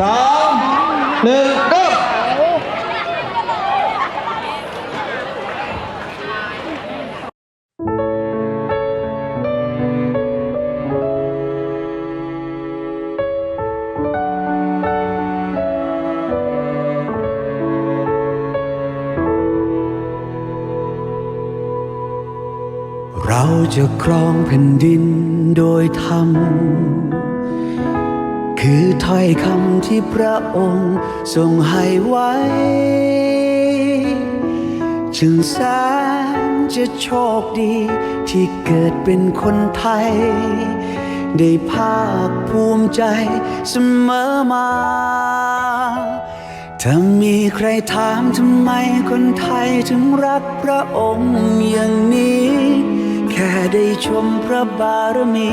สองหนึ่งเริ่มเราจะครองแผ่นดินโดยธรรม คือถ้อยคำที่พระองค์ทรงให้ไว้ จึงแสนจะโชคดีที่เกิดเป็นคนไทย ได้ภาคภูมิใจเสมอมา ถ้ามีใครถามทำไมคนไทยถึงรักพระองค์อย่างนี้ แค่ได้ชมพระบารมี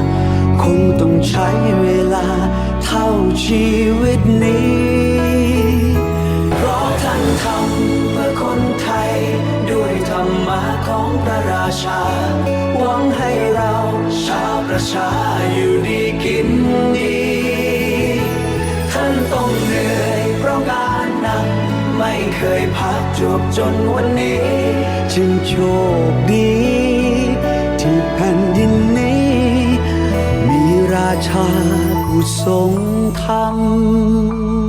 คงต้องใช้เวลาเท่าชีวิตนี้เพราะท่านทำเพื่อคนไทย ด้วยธรรมะของพระราชา หวังให้เราชาวประชาอยู่ดีกินดี ท่านต้องเหนื่อยเพราะงานหนักไม่เคยพักจบจนวันนี้ จึงโชคดี มีราชาผู้ทรงธรรม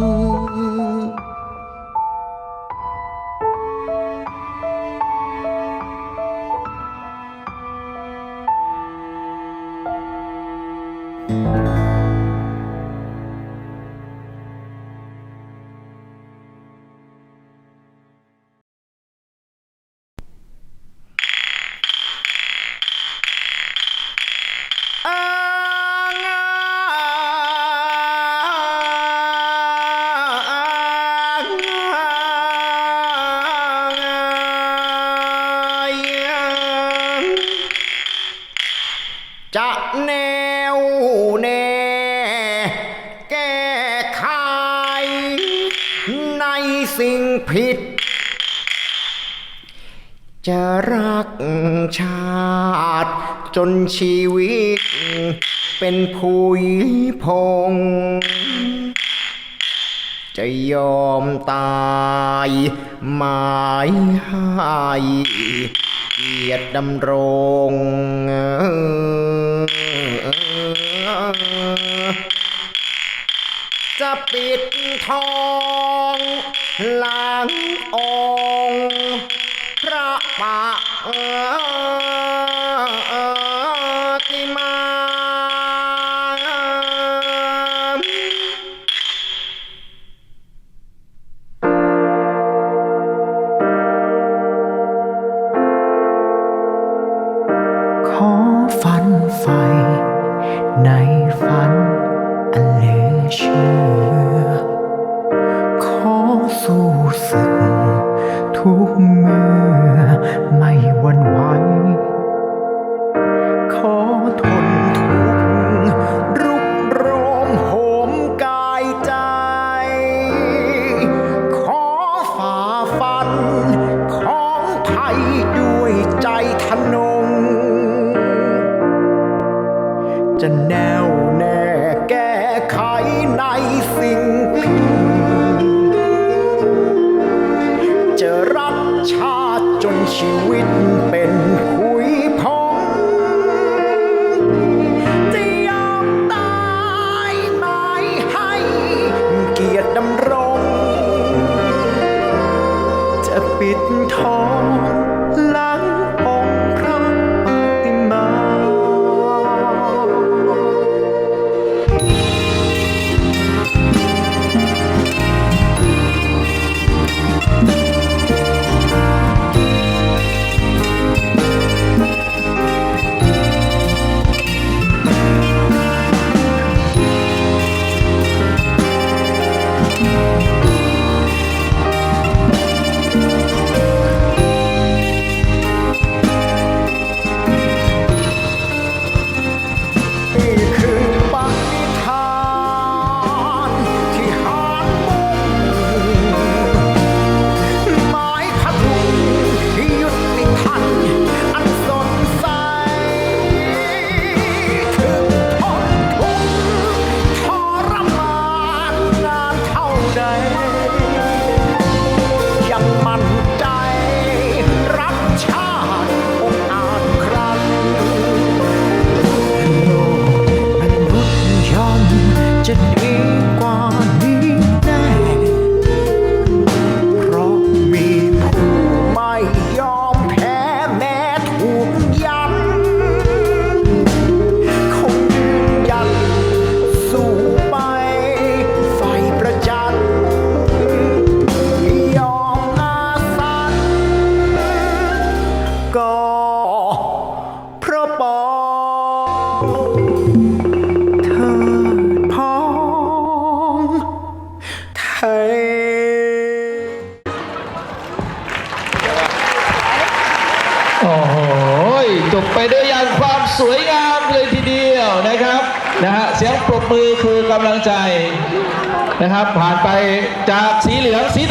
จะแนวแน่แก้ไขในสิ่งผิด จะรักชาติ จนชีวิต เป็นผุยพง จะยอมตายหมายให้เกียรติดำรง จะปิดทองหลังองค์พระปฏิ แน่วแน่แก้ไขในสิ่งผิดจะรักชาติจนชีวิตเป็น โอ้โหจบไปด้วยอย่างความสวยงามเลยทีเดียวนะครับนะฮะเสียงปรบมือคือกำลังใจนะครับ ผ่านไปจากสีเหลืองสี